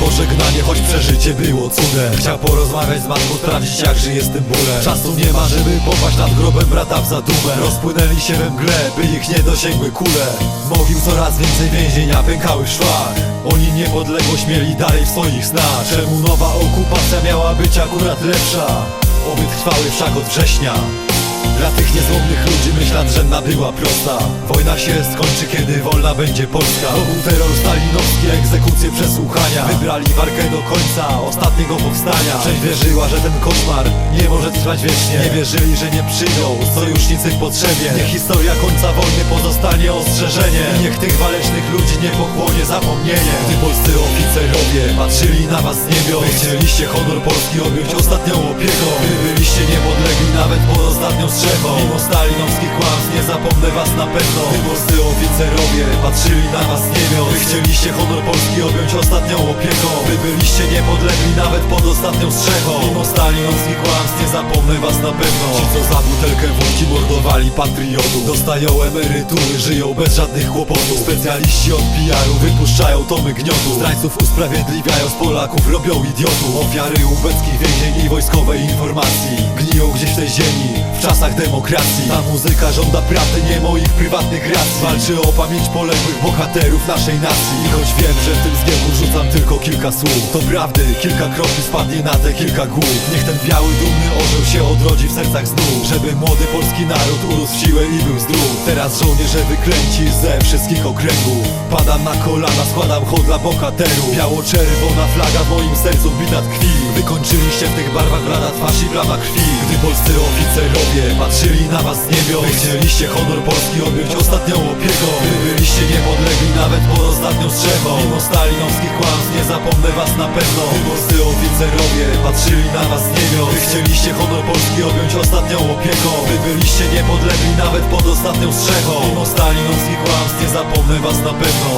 pożegnanie, choć przeżycie było cudem. Chciał porozmawiać z matką, sprawdzić jak żyje z tym bólem. Czasu nie ma, żeby popaść nad grobem brata w zadumę Rozpłynęli się we mgle, by ich nie dosięgły kule. Mogił coraz więcej więzienia pękały w Oni niepodległość mieli dalej w swoich snach. Czemu nowa okupacja miała być akurat lepsza? Oby trwały wszak od września. Dla tych niezłomnych ludzi myśl nadrzędna była prosta. Wojna się skończy, kiedy wolna będzie Polska. Był terror egzekucje, Wybrali walkę do końca, ostatniego powstania. Część wierzyła, że ten koszmar nie może trwać wiecznie. Nie wierzyli, że nie przyjdą sojusznicy w potrzebie. Niech historia końca wojny pozostanie ostrzeżeniem. I niech tych walecznych ludzi nie pochłonie zapomnienie. Gdy polscy oficerowie patrzyli na was z niebios. Wy chcieliście honor Polski objąć ostatnią opieką. Wy byliście niepodlegli nawet pod ostatnią strzechą. Mimo stalinowskich kłamstw nie zapomnę was na pewno. Wy polscy oficerowie patrzyli na was z niebios. Wy chcieliście honor Polski objąć ostatnią opieką. Wy byliście niepodlegli nawet pod ostatnią strzechą. Mimo stalinowskich kłamstw nie zapomnę was na pewno. Ci co za butelkę wódki mordowali patriotów Dostają emerytury, żyją bez żadnych kłopotów. Specjaliści od PR-u wypuszczają tomy gniotu Zdrajców usprawiedliwiają, z Polaków robią idiotów Ofiary ubeckich więzień i wojskowej informacji. Gniją gdzieś w tej ziemi, w czasach demokracji. Ta muzyka żąda prawdy, nie moich Walczy o pamięć poległych bohaterów naszej nacji. I choć wiem, że w tym zgiełku rzucam tylko kilka słów To prawdy, kilka kropli spadnie na te kilka głów. Niech ten biały, dumny orzeł się odrodzi w sercach znów Żeby młody polski naród urósł w siłę i był zdrów. Teraz żołnierze wyklęci ze wszystkich okręgów. Padam na kolana, składam hołd dla bohaterów. Biało-czerwona flaga w moim sercu wbita tkwi Wykończyliście w tych barwach twarz i krwi. Gdy polscy oficerowie patrzyli na was z niebios chcieliście honor Polski objąć ostatnią opieką. Wy byliście niepodlegli nawet pod ostatnią strzechą. Mimo stalinowskich kłamstw nie zapomnę was na pewno. Wy polscy oficerowie patrzyli na was z niebios chcieliście honor Polski objąć ostatnią opieką. Wy byliście niepodlegli nawet pod ostatnią strzechą. Mimo stalinowskich kłamstw nie zapomnę was na pewno